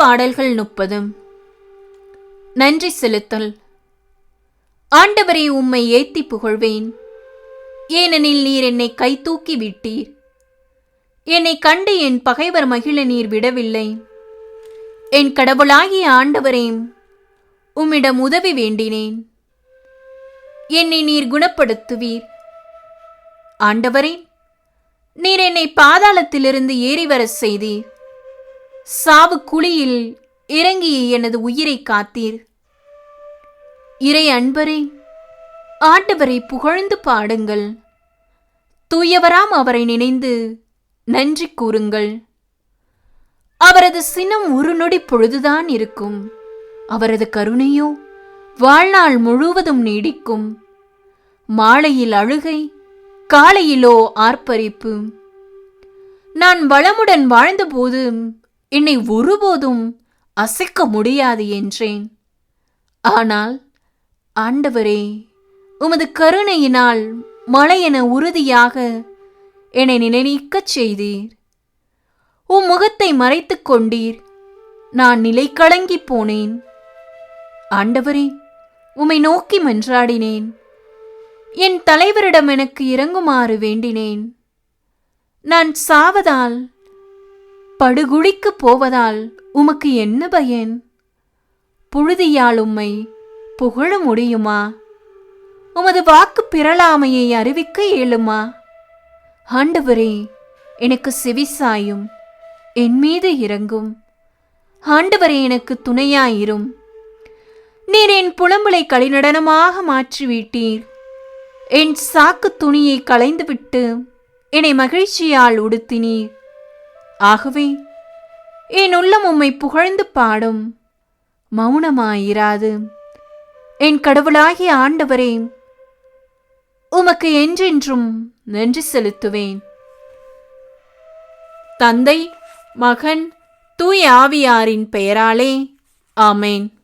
பாடல்கள் முப்பது நன்றி செலுத்தல். ஆண்டவரை உம்மை ஏத்தி புகழ்வேன். ஏனெனில் நீர் என்னை கைதூக்கி விட்டீர். என்னை கண்டு என் பகைவர் மகிழ நீர் விடவில்லை. என் கடவுளாகிய ஆண்டவரையும் உம்மிடம் உதவி வேண்டினேன். என்னை நீர் குணப்படுத்துவீர். ஆண்டவரே நீர் என்னை பாதாளத்திலிருந்து ஏறி வரச் செய்தீர். சாவு குழியில் இறங்கி எனது உயிரை காத்தீர். இறை அன்பரே ஆண்டவரை புகழ்ந்து பாடுங்கள். தூயவராம் அவரை நினைந்து நன்றி கூறுங்கள். அவரது சினம் ஒரு நொடி பொழுதுதான் இருக்கும். அவரது கருணையோ வாழ்நாள் முழுவதும் நீடிக்கும். மாலையில் அழுகை காலையிலோ ஆர்ப்பரிப்பு. நான் வளமுடன் வாழ்ந்தபோது என்னை ஒருபோதும் அசைக்க முடியாது என்றேன். ஆனால் ஆண்டவரே உமது கருணையினால் மழையென உறுதியாக என்னை நிலைநீக்கச் செய்தீர். உம் முகத்தை மறைத்துக் கொண்டீர். நான் நிலை கலங்கிப் போனேன். ஆண்டவரே உம்மை நோக்கி மன்றாடினேன். என் தலைவரிடம் எனக்கு இறங்குமாறு வேண்டினேன். நான் சாவதால் படுகுழிக்குப் போவதால் உமக்கு என்ன பயன்? புழுதியால் உம்மை புகழ முடியுமா? உமது வாக்கு பிறளாமையை அறிவிக்க இயலுமா? ஆண்டவரே எனக்கு செவிசாயும் என் மீது இறங்கும். ஆண்டவரே எனக்கு துணையாயிரும். நீர் என் புலம்பலை களிநடனமாக மாற்றிவிட்டீர். என் சாக்கு துணியை களைந்துவிட்டு என்னை மகிழ்ச்சியால் உடுத்தினீர். ஆகவே என் உள்ளம் உம்மை புகழ்ந்து பாடும். மௌனமாயிராது. என் கடவுளாகிய ஆண்டவரே உமக்கு என்றென்றும் நன்றி செலுத்துவேன். தந்தை மகன் தூய் ஆவியாரின் பெயராலே ஆமேன்.